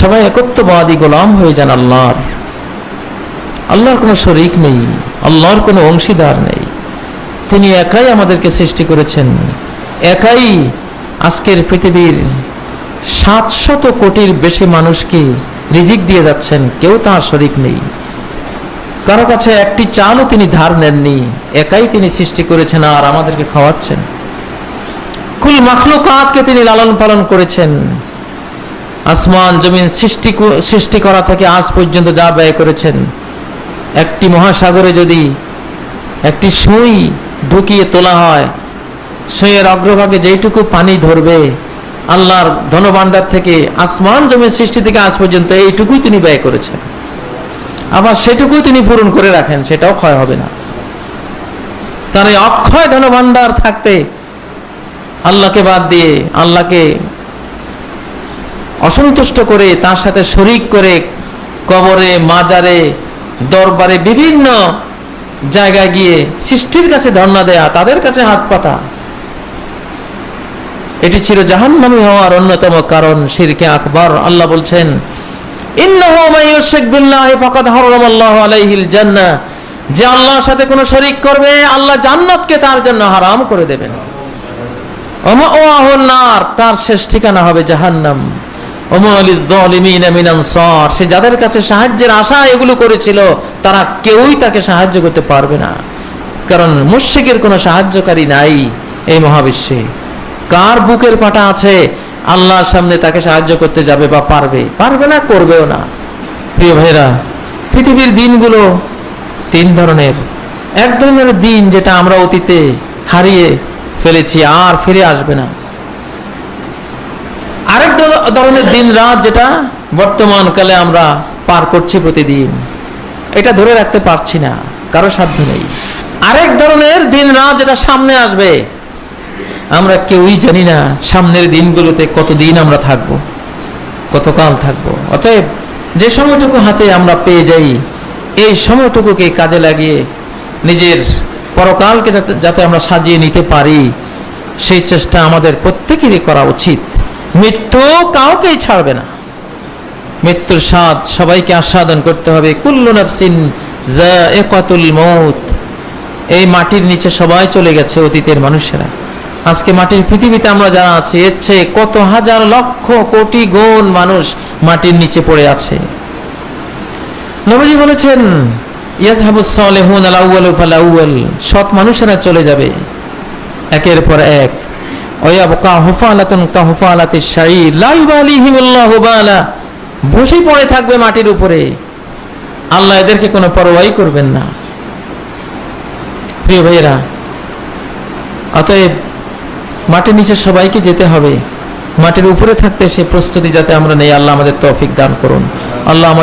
সবাই একত্ববাদী গোলাম হয়ে যান আল্লাহর। আল্লাহর কোনো শরিক নেই, আল্লাহর কোনো অংশীদার নেই। তিনি একাই আমাদেরকে সৃষ্টি করেছেন, একাই আজকের পৃথিবীর সাতশত কোটির বেশি মানুষকে রিজিক দিয়ে যাচ্ছেন, কেউ তাঁর শরিক নেই। কারও কাছে একটি চালও তিনি ধার নেননি, একাই তিনি সৃষ্টি করেছেন আর আমাদেরকে খাওয়াচ্ছেন। কুল মাখলুকাতকে তিনি লালন পালন করেছেন। আসমান জমিন সৃষ্টি সৃষ্টি করা থেকে আজ পর্যন্ত যা ব্যয় করেছেন, একটি মহাসাগরে যদি একটি সুই ঢুকিয়ে তোলা হয়, সুইয়ের অগ্রভাগে যেইটুকু পানি ধরবে, আল্লাহর ধনভাণ্ডার থেকে, আসমান জমির সৃষ্টি থেকে আজ পর্যন্ত এইটুকুই তিনি ব্যয় করেছেন। আবার সেটুকুই তিনি পূরণ করে রাখেন, সেটাও ক্ষয় হবে না। তার এই অক্ষয় ধনভাণ্ডার থাকতে আল্লাহকে বাদ দিয়ে, আল্লাহকে অসন্তুষ্ট করে তার সাথে শরিক করে কবরে, মাজারে, দরবারে বিভিন্ন জায়গায় গিয়ে সৃষ্টির কাছে ধর্ণা দেয়া, তাদের কাছে হাত পাতা। এটি ছিল জাহান্নামী হওয়ার অন্যতম কারণ শিরকে আকবর। আল্লাহ বলছেন যে আল্লাহর সাথে কোনো শরিক করবে, আল্লাহ জান্নাতকে তার জন্য হারাম করে দেবেন। তার শেষ ঠিকানা হবে জাহান্নাম। সে যাদের কাছে সাহায্যের আশা এগুলো করেছিল, তারা কেউই তাকে সাহায্য করতে পারবে না। কারণ মুশরিকের কোনো সাহায্যকারী নাই এই মহাবিশ্বে। কার বুকের পাটা আছে? আল্লাহর সামনে তাকে সাহায্য করতে যাবে বা পারবে? পারবে না, করবেও না। প্রিয় ভাইরা পৃথিবীর দিনগুলো তিন ধরনের। এক ধরনের দিন যেটা আমরা অতীতে হারিয়ে ফেলেছি, আর ফিরে আসবে না। ধরনের দিন রাত যেটা বর্তমান কালে আমরা পার করছি প্রতিদিন, এটা ধরে রাখতে পারছি না, কারও সাধ্য নেই। আরেক ধরনের দিন রাত যেটা সামনে আসবে, আমরা কেউই জানি না সামনের দিনগুলোতে কতদিন আমরা থাকব, কতকাল থাকব। অতএব যে সময়টুকু হাতে আমরা পেয়ে যাই, এই সময়টুকুকে কাজে লাগিয়ে নিজের পরকালকে যাতে যাতে আমরা সাজিয়ে নিতে পারি, সেই চেষ্টা আমাদের প্রত্যেকেরই করা উচিত। মৃত্যু কাউকেই ছাড়বে না। মৃত্যুর স্বাদ সবাইকে আস্বাদন করতে হবে। কুল্লু নাফসিন মউত। এই মাটির নিচে সবাই চলে গেছে অতীতের মানুষেরা। আজকে মাটির পৃথিবীতে আমরা যারা আছি, এর চেয়ে কত হাজার লক্ষ কোটি গুণ মানুষ মাটির নিচে পড়ে আছে। নবীজি বলেছেন ইয়াজহাবুস সালিহুন আল আউয়ালু ফাল আউয়াল। সৎ মানুষেরা চলে যাবে। একের পর এক বসে পড়ে থাকবে মাটির উপরে। আল্লাহ এদেরকে কোনো পরোয়াই করবেন না। প্রিয় ভাইয়েরা, অতএব মাটির নিচে সবাইকে যেতে হবে। মাটির উপরে থাকতে সে প্রস্তুতি যাতে আমরা নেই, আল্লাহ আমাদের তৌফিক দান করুন। আল্লাহ আমাদের